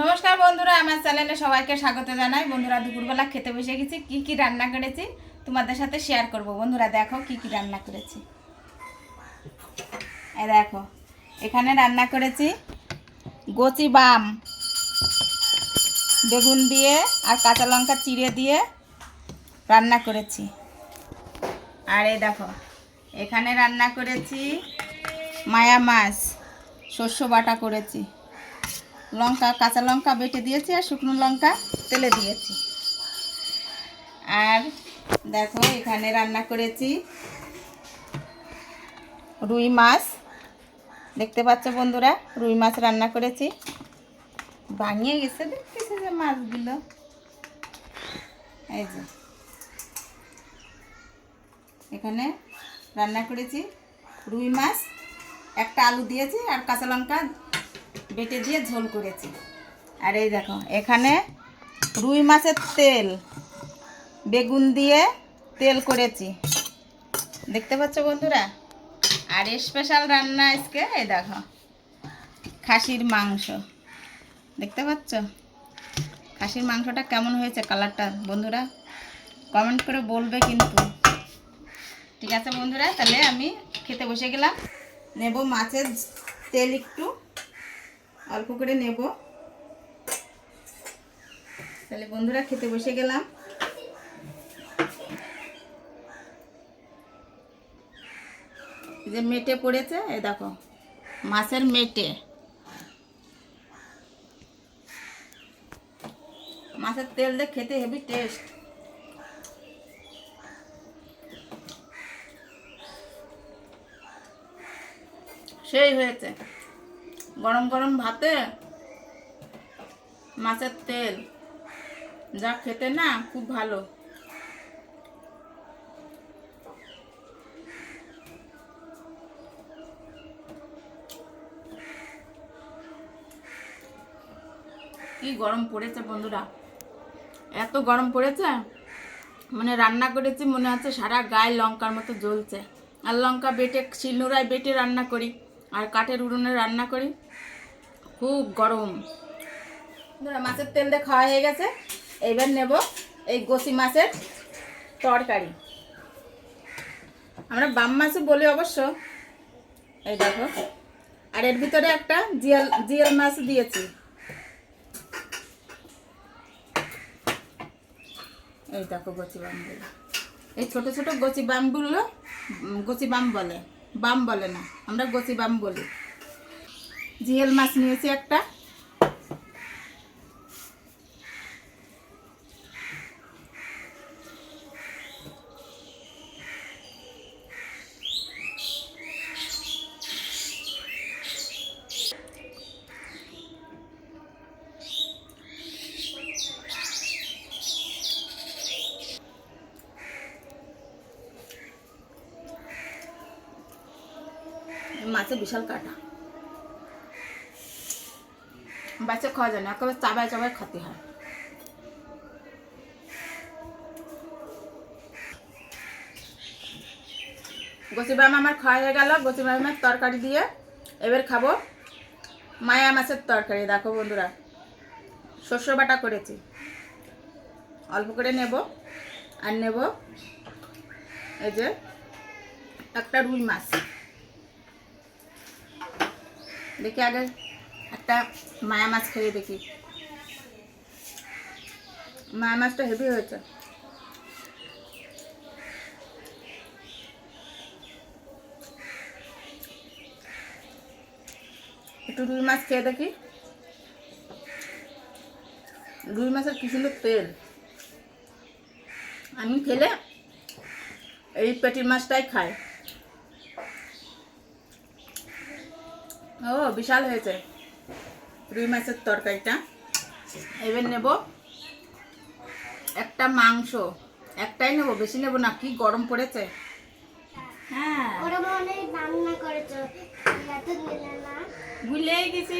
নমস্কার বন্ধুরা, আমার চ্যানেলে সবাইকে স্বাগত জানাই। বন্ধুরা, দুপুরবেলা খেতে বসে গেছি, কি কি রান্না করেছি তোমাদের সাথে শেয়ার করব। বন্ধুরা, দেখো কি কি রান্না করেছি। এ দেখো, এখানে রান্না করেছি গচি বাম, বেগুন দিয়ে আর কাঁচা লঙ্কা চিড়ে দিয়ে রান্না করেছি। আর এই দেখো, এখানে রান্না করেছি মায়া মাছ, শস্য বাটা করেছি। লঙ্কা, কাঁচা লঙ্কা বেটে দিয়েছি আর শুকনো লঙ্কা তেলে দিয়েছি। আর দেখো, এখানে রান্না করেছি রুই মাছ। দেখতে পাচ্ছ বন্ধুরা, রুই মাছ রান্না করেছি। ভাঙিয়ে গেছে, দেখতেছে যে মাছগুলো। এই যে। এখানে রান্না করেছি রুই মাছ। একটা আলু দিয়েছি আর কাঁচা লঙ্কা বেটে দিয়ে ঝোল করেছি। আর এই দেখো, এখানে রুই মাছের তেল, বেগুন দিয়ে তেল করেছি। দেখতে পাচ্ছ বন্ধুরা? আর স্পেশাল রান্না আজকে, এই দেখো, খাসির মাংস। দেখতে পাচ্ছ? খাসির মাংসটা কেমন হয়েছে কালারটা বন্ধুরা? কমেন্ট করে বলবে কিন্তু। ঠিক আছে বন্ধুরা, তাহলে আমি খেতে বসে গেলাম। নেব মাছের তেল একটু। অল্প করে নেব। তাহলে বন্ধুরা খেতে বসে গেলাম। যে মেটে পড়েছে, এই দেখো, মাছের মেটে। মাছের তেল দিয়ে খেতে হেভি টেস্ট। সেই হয়েছে। গরম গরম ভাতে, মাছের তেল। যা খেতে না খুব ভালো। কি গরম পড়েছে বন্ধুরা। এত গরম পড়েছে? মানে রান্না করেছি মনে হচ্ছে সারা গায়ে লঙ্কার মতো জ্বলছে। আর লঙ্কা বেটে, শিলনোড়ায় বেটে রান্না করি। আর কাঠের উনুনে রান্না করি। খুব গরম। মাছের তেল দিয়ে খাওয়া হয়ে গেছে। এইবার নেব এই গোসি মাছের তরকারি। আমরা বাম মাছও বলি অবশ্য। এই দেখো। আর এর ভিতরে একটা জিয়াল জিয়াল মাছ দিয়েছি। এই দেখো গচি বামগুলো এই ছোট ছোট গচি বামগুলো উম, গচি বাম বলে। বাম বলে না আমরা গোসি বাম বলি। জিয়েল মাছ নিয়েছি একটা। মাছে বিশাল কাটা। বাচ্চা খাওয়া যায় না, একেবারে চাবায় চাবায় খেতে হয়। গচিবাম আমার খাওয়া হয়ে গেল গচিবামের তরকারি দিয়ে এবার খাব মায়া মাছের তরকারি। দেখো বন্ধুরা শস্য বাটা করেছি। অল্প করে নেব আর নেব এই যে একটা রুই মাছ। দেখি আগে একটা মায়া মাছ খেয়ে দেখি। মায়া মাছটা হেভি হয়েছে। একটু রুই মাছ খেয়ে দেখি। রুই মাছের কি সুন্দর তেল। আমি খেলে এই পেটির মাছটাই খাই। ও বিশাল হয়েছে। রুই মাছের তরকারিটা। এবার নেব একটা মাংস। একটাই নেব বেশি নেব না কি গরম পড়েছে। হ্যাঁ। ভুলেই গেছি।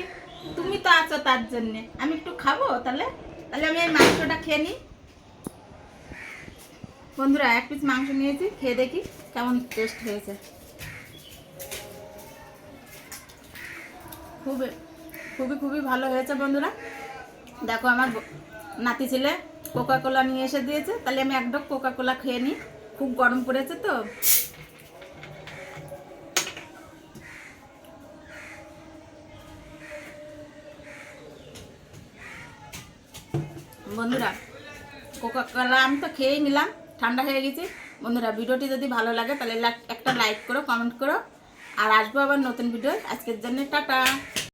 তুমি তো আছো তার জন্যে। আমি একটু খাব তাহলে? তাহলে আমি এই মাংসটা খেয়ে নিই। বন্ধুরা এক পিস মাংস নিয়েছি খেয়ে দেখি কেমন টেস্ট হয়েছে। খুবই খুবই খুবই ভালো হয়েছে বন্ধুরা। দেখো আমার নাতি ছেলে কোকা কোলা নিয়ে এসে দিয়েছে। তাহলে আমি এক ডব কোকা কোলা খেয়ে নিই। খুব গরম পড়েছে তো। বন্ধুরা কোকা কোলা আমি তো খেয়েই নিলাম। ঠান্ডা হয়ে গেছি। বন্ধুরা, ভিডিওটি যদি ভালো লাগে, তাহলে একটা লাইক করো কমেন্ট করো। আর আসব আবার নতুন ভিডিও আজকের জন্য টাটা।